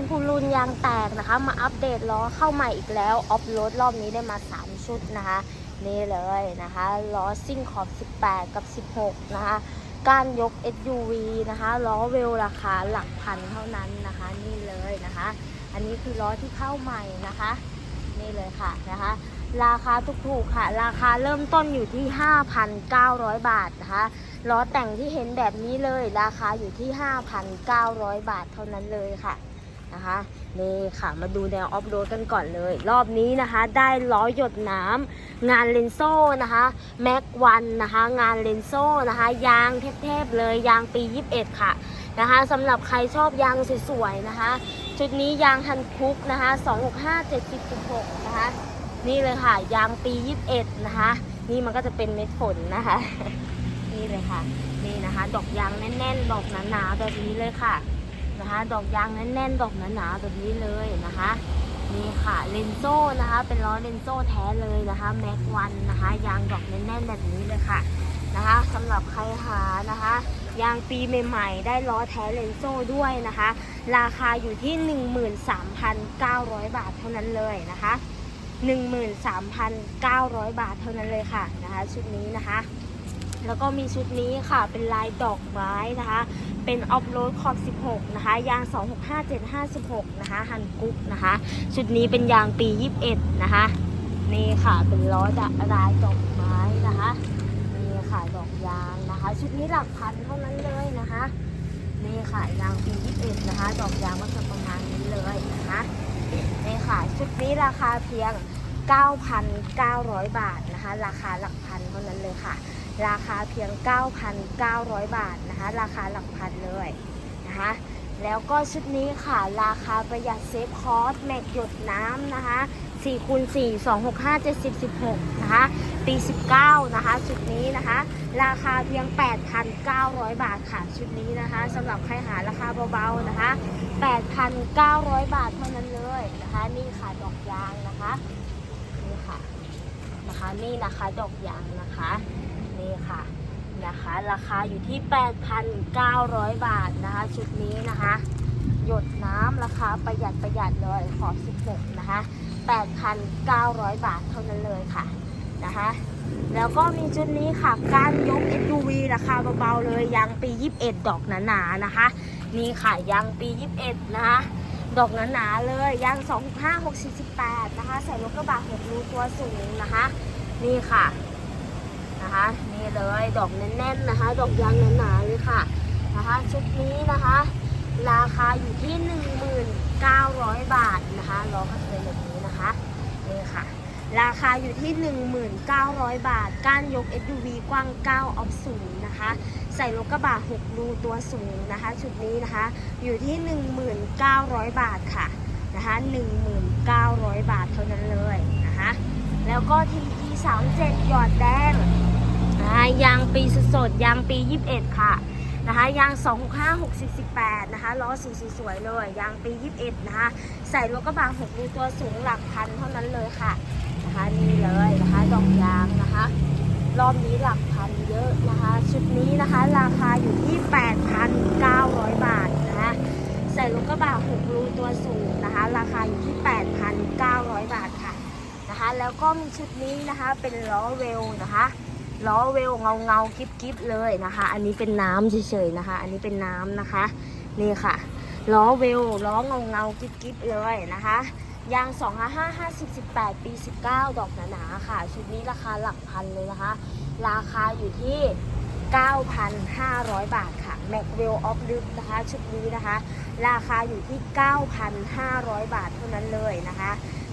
านพูรุนยางแตกนะคะ มาอัปเดตล้อเข้าใหม่อีกแล้ว ออฟโรดรอบนี้ได้มา 3 ชุดนะคะ นี่เลยนะคะล้อซิ่งขอบ 18 กับ 16 นะคะ กานยก SUV นะคะล้อเวลราคาหลักพันเท่านั้นนะคะ นี่เลยนะคะ อันนี้คือล้อที่เข้าใหม่นะคะ นี่เลยค่ะนะคะ ราคาถูกๆค่ะ ราคาเริ่มต้นอยู่ที่ 5,900 บาทนะคะล้อแต่งที่เห็นแบบนี้เลย ราคาอยู่ที่ 5,900 บาทเท่านั้นเลยค่ะ นะคะนี่ค่ะมาดูแนวออฟโรดกันก่อนเลย รอบนี้นะคะได้ล้อหยดน้ำงานเลนโซ่นะคะแม็กวันนะคะงานเลนโซ่นะคะยางเทพๆเลยยางปี 21 ค่ะนะคะสำหรับใครชอบยางสวยๆนะคะ ชุดนี้ยางฮันคุกนะคะ265 70 16นะคะนี่เลยค่ะยางปี 21 นะคะ นี่มันก็จะเป็นเม็ดฝนนะคะนี่เลยค่ะนี่นะคะ ดอกยางแน่นๆ ดอกหนาๆแบบนี้เลยค่ะ นะคะ ดอกยางแน่นๆ ดอกหนาๆแบบนี้เลยนะคะ นี่ค่ะเลนโซ่นะคะ เป็นล้อเลนโซ่แท้เลยนะคะแม็กวันนะคะ ยางดอกแน่นๆ แบบนี้เลยค่ะนะคะสำหรับใครหานะคะ ยางปีใหม่ๆ ได้ล้อแท้เลนโซ่ด้วยนะคะ ราคาอยู่ที่ 13,900 บาทเท่านั้นเลยนะคะ 13,900 บาทเท่านั้นเลยค่ะนะคะ ชุดนี้นะคะ แล้วก็มีชุดนี้ค่ะเป็นลายดอกไม้นะคะ เป็นออฟโรดขอบ 16 นะคะ ยาง 265756 นะคะ ฮันกุ๊กนะคะ ชุดนี้เป็นยางปี 21 นะคะ นี่ค่ะ เป็นล้อดะลายดอกไม้นะคะ นี่ค่ะดอกยางนะคะ ชุดนี้หลักพันเท่านั้นเลยนะคะ นี่ค่ะ ยางปี 21 นะคะ ดอกยางก็จะประมาณนี้เลยนะคะ นี่ค่ะ ชุดนี้ราคาเพียง 9,900 บาทนะคะ ราคาหลักพันเท่านั้นเลยค่ะ ราคาเพียง 9,900 บาทนะคะ ราคาหลักพันเลยนะคะ แล้วก็ชุดนี้ค่ะ ราคาประหยัดเซฟคอสแม็กหยดน้ำนะคะ4คูณ4 2 6 5 7 10 16 นะคะ ปี 19 นะคะ ชุดนี้นะคะ ราคาเพียง 8,900 บาทค่ะ ชุดนี้นะคะสำหรับใครหาราคาเบาๆนะคะ 8,900 บาทเท่านั้นเลยนะคะ นี่ค่ะ ดอกยางนะคะ นะคะนี่นะคะดอกยางนะคะนี่ค่ะนะคะ ราคาอยู่ที่ 8,900 บาทนะคะ ชุดนี้นะคะ หยดน้ำราคาประหยัดประหยัดเลยขอบ16นะคะ 8,900 บาทเท่านั้นเลยค่ะนะคะแล้วก็มีชุดนี้ค่ะการยก SUV ราคาเบาๆเลยยางปี 21 ดอกหนาๆนะคะ นี่ค่ะยางปี 21 นะคะ ดอกหนาๆเลยยาง 2 5 6 4 8 นะคะ ใส่รถกระบะ6รูตัวสูงนะคะ นี่ค่ะนะคะ นี่เลยดอกแน่นๆนะคะ ดอกยางหนาๆเลยค่ะนะคะชุดนี้นะคะ ราคาอยู่ที่ 1,900 บาทนะคะล้อก็จะเป็นแบบนี้นะคะนี่ค่ะ ราคาอยู่ที่ 1,900 บาท ก้านยก SUV กว้าง 9 ออฟศูนนะคะ ใส่รถกระบะ6รูตัวสูงนะคะ ชุดนี้นะคะ อยู่ที่ 1,900 บาทค่ะนะคะ 1,900 บาทเท่านั้นเลยนะคะ แล้วก็ TE 37 หยอดแดงนะคะยางปีสดๆยางปี 21 ค่ะนะคะยาง265 648 นะคะล้อสีสวยๆเลย ยางปี 21 นะคะ ใส่รถกระบะ6รูตัวสูงหลักพันเท่านั้นเลยค่ะนะคะนี่เลยนะคะดอกยางนะคะ รอบนี้หลักพันเยอะนะคะ ชุดนี้นะคะ ราคาอยู่ที่ 8,900 บาทนะคะ ใส่รถกระบะ6รูตัวสูงนะคะ ราคาอยู่ที่ 8,900 บาทค่ะนะคะ แล้ว ก็มีชุดนี้นะคะ เป็นล้อเวลนะคะล้อเวลเงาเงากิบกิบเลยนะคะ อันนี้เป็นน้ำเฉยๆนะคะ อันนี้เป็นน้ำนะคะ นี่ค่ะล้อเวลล้อเงาเงากิบกิบเลยนะคะยาง2 5 5 50 18 ปี 19 ดอกหนาๆค่ะ ชุดนี้ราคาหลักพันเลยนะคะ ราคาอยู่ที่ 9,500 บาทค่ะแม็กเวลออฟลึกนะคะ ชุดนี้นะคะ ราคาอยู่ที่ 9,500 บาทเท่านั้นเลยนะคะ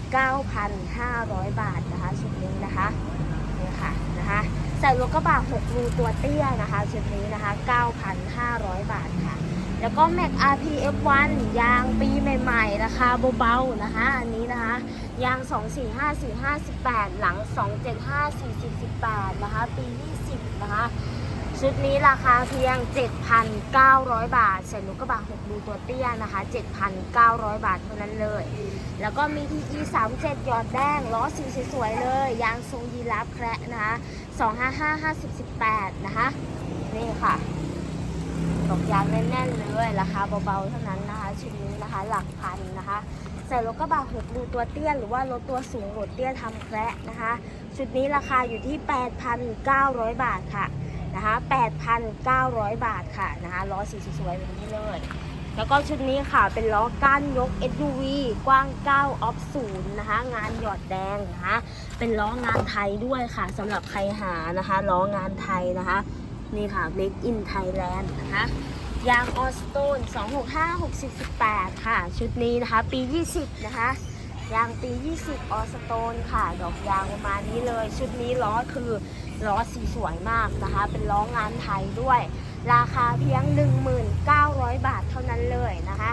9,500 บาทนะคะชุดนี้นะคะนี่ค่ะนะคะใส่รถกระบะ6รูตัวเตี้ยนะคะชุดนี้นะคะ 9,500 บาทค่ะ แล้วก็ Mac RPF1 ยางปีใหม่ๆราคาเบาๆนะคะอันนี้นะคะยาง 245 458 หลัง 275 40 18 นะคะ ปี 20 นะคะ ชุดนี้ราคาเพียง 7,900 บาทใส่ลูกกระบะ6รูตัวเตี้ยนะคะ 7,900 บาทเท่านั้นเลย แล้วก็มี TE 37หยอดแดงล้อสีสวยๆเลย ยางทรงยีราฟแคระนะคะ 255 50 18 นะคะ นี่ค่ะดอกยางแน่นๆเลยราคาเบาๆเท่านั้นนะคะ ชุดนี้นะคะหลักพันนะคะใส่รถกระบะหกรูตัวเตี้ยหรือว่ารถตัวสูงรถเตี้ยทำแคระนะคะ ชุดนี้ราคาอยู่ที่ 8,900 บาทค่ะ นะคะ 8,900 บาทค่ะนะคะล้อสีสวยๆแบบนี้เลย แล้วก็ชุดนี้ค่ะเป็นล้อก้านยก SUV กว้าง 9 ออฟศูนย์นะคะ งานหยอดแดงนะคะ เป็นล้องานไทยด้วยค่ะสำหรับใครหานะคะล้องานไทยนะคะ นี่ค่ะ Make in Thailand นะคะยางออสโตน265 618ค่ะ ชุดนี้นะคะ ปี 20 นะคะ ยางปี 20 ออสโตนค่ะ ดอกยางประมาณนี้เลย ชุดนี้ล้อคือ ล้อสีสวยมากนะคะ เป็นล้องานไทยด้วย ราคาเพียง 1,900 บาทเท่านั้นเลยนะคะ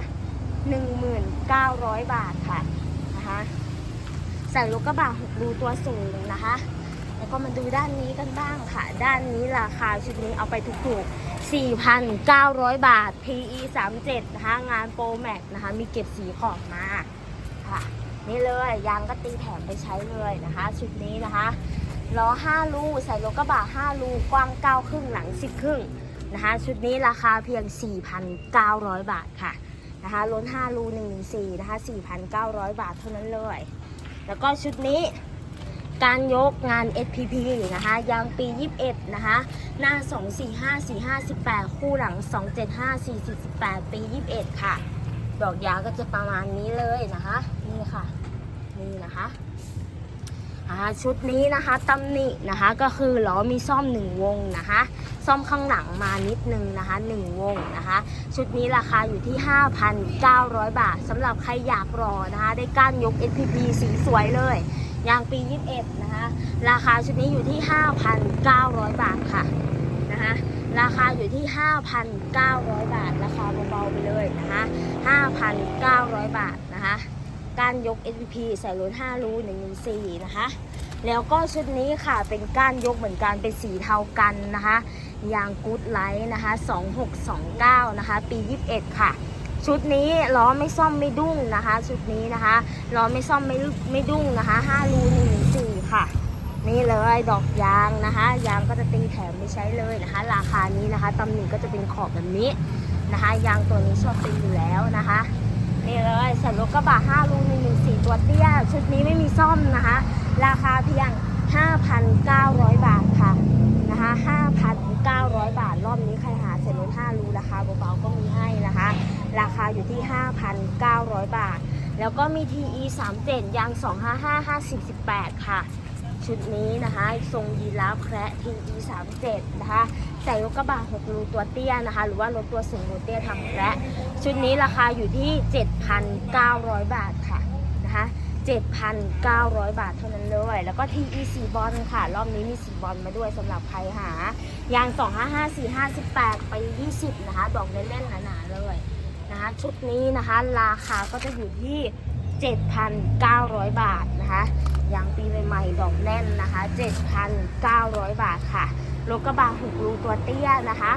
1,900 บาทค่ะนะคะใส่ลูกกระบะหกรูตัวสูงนะคะ แล้วก็มาดูด้านนี้กันบ้างค่ะ ด้านนี้ราคาชุดนี้เอาไปถูกๆ 4,900 บาท PE 37นะคะ งานโปรแม็กนะคะ มีเก็บสีขอบมาค่ะ นี่เลยยางก็ตีแถมไปใช้เลยนะคะ ชุดนี้นะคะ ล้อ 5 ลูใส่รถกระบะ5ลูกว้าง 9 ครึ่งหลัง 10 ครึ่งนะคะ ชุดนี้ราคาเพียง 4,900 บาทค่ะนะคะล้น5ลู114นะคะ 4,900 บาทเท่านั้นเลย แล้วก็ชุดนี้การยกงาน SPP นะคะยางปี 21 นะคะ หน้า 245 45 18คู่หลัง 275 40 18ปี 21 ค่ะ ดอกยางก็จะประมาณนี้เลยนะคะ นี่ค่ะ นี่นะคะ ชุดนี้นะคะตำหนินะคะก็คือล้อมีซ่อม 1 วงนะคะซ่อมข้างหลังมานิดนึงนะคะ 1 วงนะคะ ชุดนี้ราคาอยู่ที่ 5,900 บาทสำหรับใครอยากรอนะคะ ได้ก้านยก SPP สีสวยเลยยางปี 21 นะคะ ราคาชุดนี้อยู่ที่ 5,900 บาทค่ะนะคะราคาอยู่ที่ 5,900 บาท ราคาเบาๆไปเลยนะคะ 5,900 บาทนะคะ การยก SPP ใส่รถ5รู114 นะคะ แล้วก็ชุดนี้ค่ะเป็นก้านยกเหมือนกันเป็นสีเทากันนะคะยางกู๊ดไลท์นะคะ 2629 นะคะ ปี 21 ค่ะ ชุดนี้ล้อไม่ซ่อมไม่ดุ้งนะคะ ชุดนี้นะคะล้อไม่ซ่อมไม่ไม่ดุ้งนะคะ5รู114 ค่ะนี่เลยดอกยางนะคะ ยางก็จะตีแถมไม่ใช้เลยนะคะ ราคานี้นะคะตำหนิก็จะเป็นขอบแบบนี้นะคะ ยางตัวนี้ชอบตีอยู่แล้วนะคะ นี่เลยใส่รถกระบะ5รู114 ตัวเตี้ย ชุดนี้ไม่มีซ่อมนะคะ ราคาเพียง 5,900 บาทค่ะนะคะ5,900 บาท รอบนี้ใครหาเสร็จรถ5รูราคาเบาๆก็มีให้นะคะ ราคาอยู่ที่ 5,900 บาท แล้วก็มี TE 37ยาง255 50 18 ค่ะ ชุดนี้นะคะทรงยีราฟแคระ TE 37นะคะใส่รถกระบะ6รูตัวเตี้ยนะคะ หรือว่ารถตัวสูงรถเตี้ยทำแคระชุดนี้ราคาอยู่ที่ 7,900 บาทค่ะนะคะ7,900 บาทเท่านั้นเลย แล้วก็ TE 4บอลค่ะ รอบนี้มี 4 บอลมาด้วยสำหรับใครหายาง 255 458 ไป 20 นะคะ ดอกเล่นๆหนาๆเลยนะคะ ชุดนี้นะคะ ราคาก็จะอยู่ที่ 7,900 บาทนะคะยางปีใหม่ๆดอกแน่นนะคะ 7,900 บาทค่ะรถกระบะหกรูตัวเตี้ยนะคะ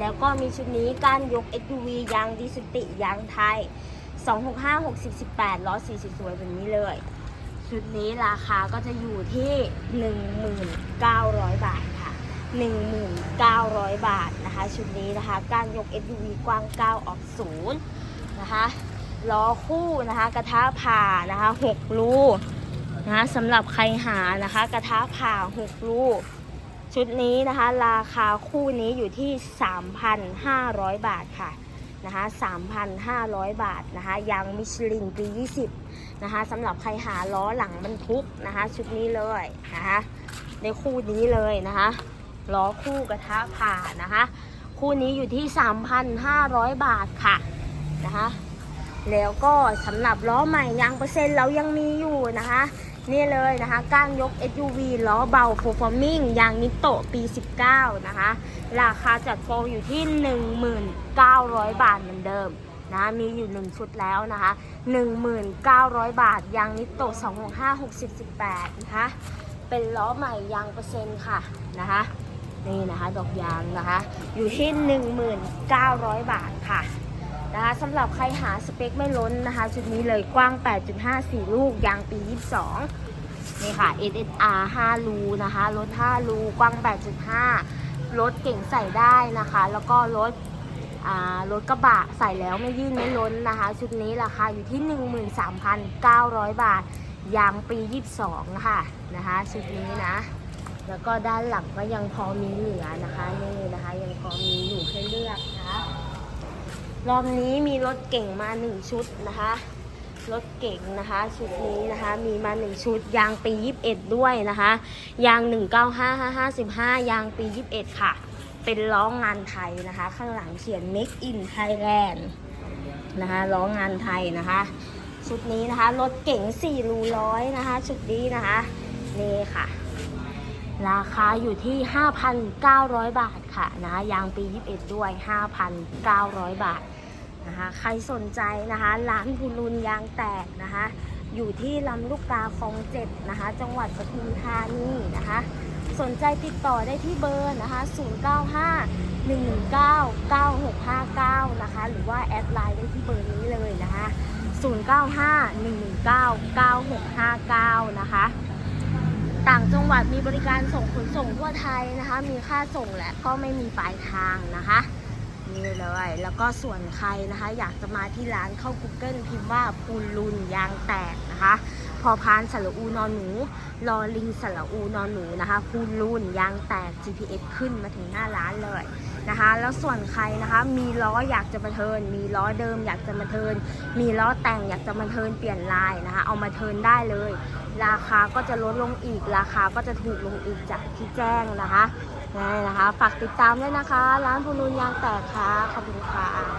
แล้วก็มีชุดนี้การยก SUV ยางดิสติยางไทย 265 60 18ล้อสีสวยๆแบบนี้เลย ชุดนี้ราคาก็จะอยู่ที่ 1,900 บาทค่ะ 1,900 บาทนะคะ ชุดนี้นะคะ การยก SUV กว้าง 9 ออกศูนย์นะคะ ล้อคู่นะคะกระทะผ่านะคะ6รูนะคะสำหรับใครหานะคะกระทะผ่า6รูชุดนี้นะคะราคาคู่นี้อยู่ที่ 3,500 บาทค่ะนะคะ3,500 บาทนะคะยางมิชลินปี 20 นะคะสำหรับใครหาล้อหลังบรรทุกนะคะชุดนี้เลยนะคะในคู่นี้เลยนะคะล้อคู่กระทะผ่านะคะ คู่นี้อยู่ที่ 3,500 บาทค่ะนะคะ แล้วก็สำหรับล้อใหม่ยางเปอร์เซ็นต์เรายังมีอยู่นะคะ นี่เลยนะคะ ก้านยก SUV ล้อเบา Performing ยางนิโตะปี 19 นะคะ ราคาจัดโฟร์อยู่ที่ 1,900 บาทเหมือนเดิมนะคะมีอยู่ 1 ชุดแล้วนะคะ 1,900 บาท ยางนิโตะ265 60 18 นะคะ เป็นล้อใหม่ยางเปอร์เซ็นต์ค่ะนะคะนี่นะคะ ดอกยางนะคะ อยู่ที่ 1,900 บาทค่ะ นะคะสำหรับใครหาสเปคไม่ล้นนะคะชุดนี้เลยกว้าง 8.54 ลูก ยางปี 22 นี่ค่ะ SSR 5รูนะคะรถ5รูกว้าง 8.5 รถเก่งใส่ได้นะคะ แล้วก็รถรถกระบะใส่แล้วไม่ยื่นไม่ล้นนะคะ ชุดนี้ราคาอยู่ที่ 13,900 บาท ยางปี 22 ค่ะนะคะชุดนี้นะ แล้วก็ด้านหลังก็ยังพอมีเหลือนะคะนี่นะคะยังพอมีอยู่ให้เลือก รอบนี้มีรถเก่งมา1ชุดนะคะ รถเก่งนะคะ ชุดนี้นะคะ มีมา1ชุด ยางปี 21 ด้วยนะคะ ยาง 195555 ยางปี 21 ค่ะ เป็นล้องานไทยนะคะ ข้างหลังเขียน Make in Thailand นะคะล้องานไทยนะคะ ชุดนี้นะคะ รถเก๋ง4รูร้อยนะคะ ชุดนี้นะคะนี่ค่ะ ราคาอยู่ที่ 5,900 บาทค่ะนะคะยางปี 21 ด้วย 5,900 บาท นะคะใครสนใจนะคะร้านพูลุนยางแตกนะคะ อยู่ที่ลำลูกกาคลองเจ็ดนะคะ จังหวัดปทุมธานีนะคะ สนใจติดต่อได้ที่เบอร์นะคะ 095 119 9659 นะคะ หรือว่าแอดไลน์ได้ที่เบอร์นี้เลยนะคะ 095 119 9659 นะคะ ต่างจังหวัดมีบริการส่งขนส่งทั่วไทยนะคะ มีค่าส่งและก็ไม่มีปลายทางนะคะ นี่เลยแล้วก็ส่วนใครนะคะ อยากจะมาที่ร้านเข้า Google พิมพ์ว่าปูลุนยางแตกนะคะ พอพานสระอูนอนหนูรอลิงสระอูนอนหนูนะคะปูลุนยางแตก GPS ขึ้นมาถึงหน้าร้านเลยนะคะ แล้วส่วนใครนะคะ มีล้ออยากจะมาเทิร์นมีล้อเดิมอยากจะมาเทิร์นมีล้อแต่งอยากจะมาเทิร์นเปลี่ยนลายนะคะ เอามาเทิร์นได้เลย ราคาก็จะลดลงอีก ราคาก็จะถูกลงอีกจากที่แจ้งนะคะ นะคะ ฝากติดตามด้วยนะคะ ร้านพูนูนยางแตกค่ะ ขอบคุณค่ะ